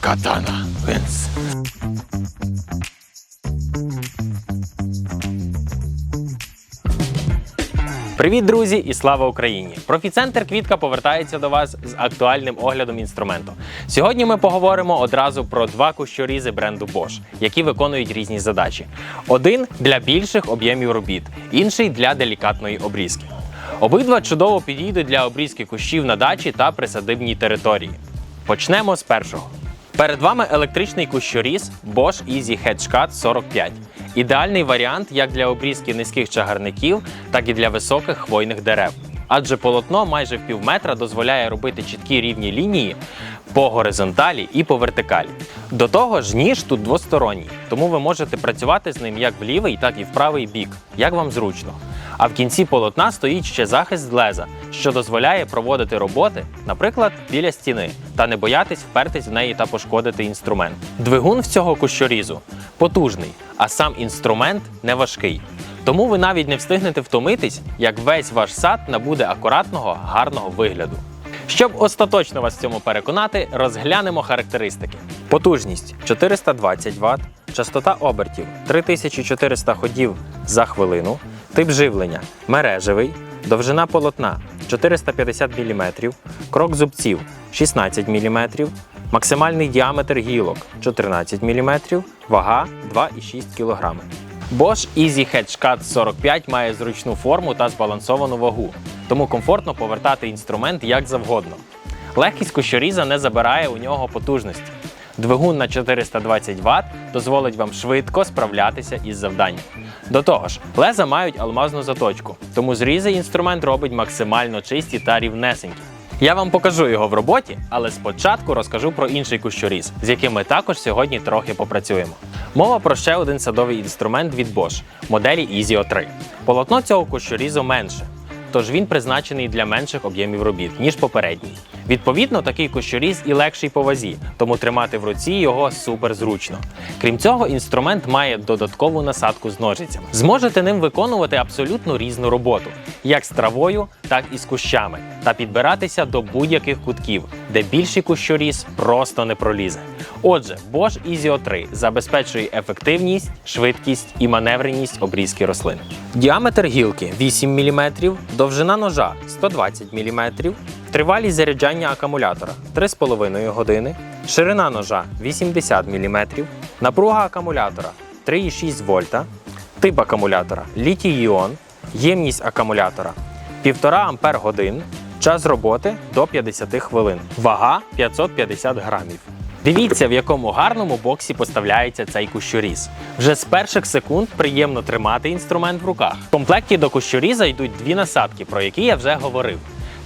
Катана Винс. Привіт, друзі, і слава Україні! Профіцентр Квітка повертається до вас з актуальним оглядом інструменту. Сьогодні ми поговоримо одразу про два кущорізи бренду Bosch, які виконують різні задачі. Один для більших об'ємів робіт, інший для делікатної обрізки. Обидва чудово підійдуть для обрізки кущів на дачі та присадибній території. Почнемо з першого. Перед вами електричний кущоріз Bosch Easy Hedge Cut 45. Ідеальний варіант як для обрізки низьких чагарників, так і для високих хвойних дерев. Адже полотно майже в пів метра дозволяє робити чіткі рівні лінії по горизонталі і по вертикалі. До того ж, ніж тут двосторонній, тому ви можете працювати з ним як в лівий, так і в правий бік, як вам зручно. А в кінці полотна стоїть ще захист леза, що дозволяє проводити роботи, наприклад, біля стіни, та не боятись впертись в неї та пошкодити інструмент. Двигун в цього кущорізу потужний, а сам інструмент не важкий. Тому ви навіть не встигнете втомитись, як весь ваш сад набуде акуратного, гарного вигляду. Щоб остаточно вас в цьому переконати, розглянемо характеристики. Потужність 420 Вт, частота обертів 3400 ходів за хвилину, тип живлення мережевий, довжина полотна 450 мм, крок зубців 16 мм, максимальний діаметр гілок 14 мм, вага 2,6 кг. Bosch Easy Hedge Cut 45 має зручну форму та збалансовану вагу, тому комфортно повертати інструмент як завгодно. Легкість кущоріза не забирає у нього потужності. Двигун на 420 Вт дозволить вам швидко справлятися із завданням. До того ж, леза мають алмазну заточку, тому зрізи інструмент робить максимально чисті та рівнесенькі. Я вам покажу його в роботі, але спочатку розкажу про інший кущоріз, з яким ми також сьогодні трохи попрацюємо. Мова про ще один садовий інструмент від Bosch моделі Easy 3 Полотно цього кущорізу менше, тож він призначений для менших об'ємів робіт, ніж попередній. Відповідно, такий кущоріз і легший по вазі, тому тримати в руці його супер зручно. Крім цього, інструмент має додаткову насадку з ножицями. Зможете ним виконувати абсолютно різну роботу, як з травою, так і з кущами, та підбиратися до будь-яких кутків, де більший кущоріз просто не пролізе. Отже, Bosch Easy 3 забезпечує ефективність, швидкість і маневреність обрізки рослин. Діаметр гілки 8 мм, довжина ножа 120 мм, тривалість заряджання акумулятора 3,5 години, ширина ножа 80 мм, напруга акумулятора 3,6 вольта, тип акумулятора літій-іон, ємність акумулятора 1,5 ампер годин, час роботи до 50 хвилин, вага 550 грамів. Дивіться, в якому гарному боксі поставляється цей кущоріз. Вже з перших секунд приємно тримати інструмент в руках. В комплекті до кущоріза йдуть дві насадки, про які я вже говорив.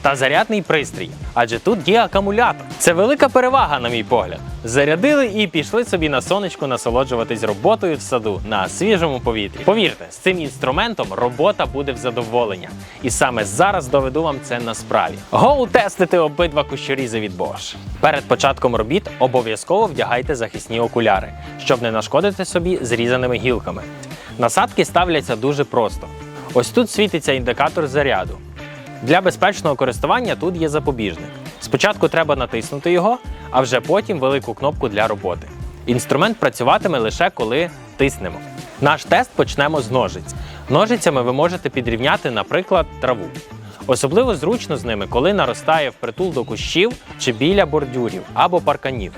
Та зарядний пристрій, адже тут є акумулятор. Це велика перевага, на мій погляд. Зарядили і пішли собі на сонечку насолоджуватись роботою в саду на свіжому повітрі. Повірте, з цим інструментом робота буде в задоволення. І саме зараз доведу вам це на справі. Гоу тестити обидва кущорізи від Bosch. Перед початком робіт обов'язково вдягайте захисні окуляри, щоб не нашкодити собі зрізаними гілками. Насадки ставляться дуже просто. Ось тут світиться індикатор заряду. Для безпечного користування тут є запобіжник. Спочатку треба натиснути його, а вже потім велику кнопку для роботи. Інструмент працюватиме лише коли тиснемо. Наш тест почнемо з ножиць. Ножицями ви можете підрівняти, наприклад, траву. Особливо зручно з ними, коли наростає впритул до кущів чи біля бордюрів або парканів,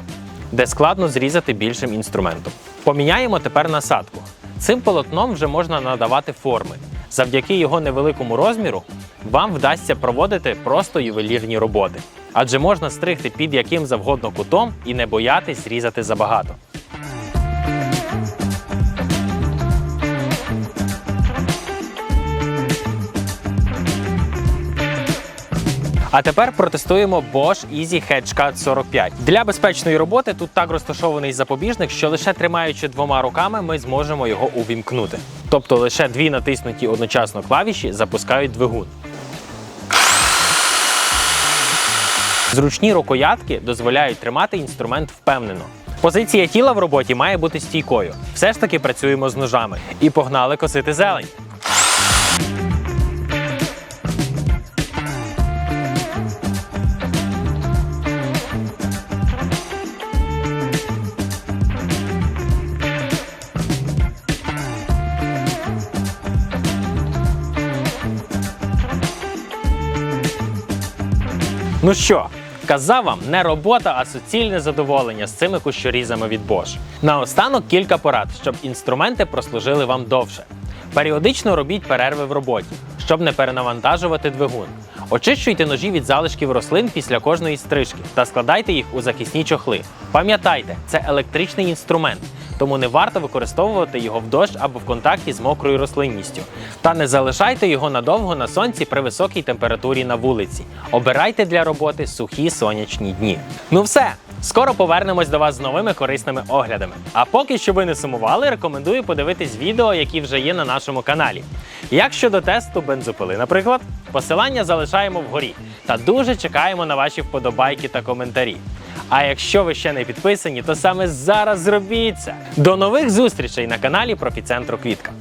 де складно зрізати більшим інструментом. Поміняємо тепер насадку. Цим полотном вже можна надавати форми. Завдяки його невеликому розміру вам вдасться проводити просто ювелірні роботи. Адже можна стригти під яким завгодно кутом і не боятись різати забагато. А тепер протестуємо Bosch Easy Hedge Cut 45. Для безпечної роботи тут так розташований запобіжник, що лише тримаючи двома руками, ми зможемо його увімкнути. Тобто лише дві натиснуті одночасно клавіші запускають двигун. Зручні рукоятки дозволяють тримати інструмент впевнено. Позиція тіла в роботі має бути стійкою. Все ж таки працюємо з ножами. І погнали косити зелень. Ну що, казав вам, не робота, а суцільне задоволення з цими кущорізами від Bosch. Наостанок кілька порад, щоб інструменти прослужили вам довше. Періодично робіть перерви в роботі, щоб не перенавантажувати двигун. Очищуйте ножі від залишків рослин після кожної стрижки та складайте їх у захисні чохли. Пам'ятайте, це електричний інструмент, тому не варто використовувати його в дощ або в контакті з мокрою рослинністю. Та не залишайте його надовго на сонці при високій температурі на вулиці. Обирайте для роботи сухі сонячні дні. Ну все. Скоро повернемось до вас з новими корисними оглядами. А поки що ви не сумували, рекомендую подивитись відео, які вже є на нашому каналі. Як щодо тесту бензопили, наприклад, посилання залишаємо вгорі та дуже чекаємо на ваші вподобайки та коментарі. А якщо ви ще не підписані, то саме зараз зробіть це. До нових зустрічей на каналі Профіцентру Квітка.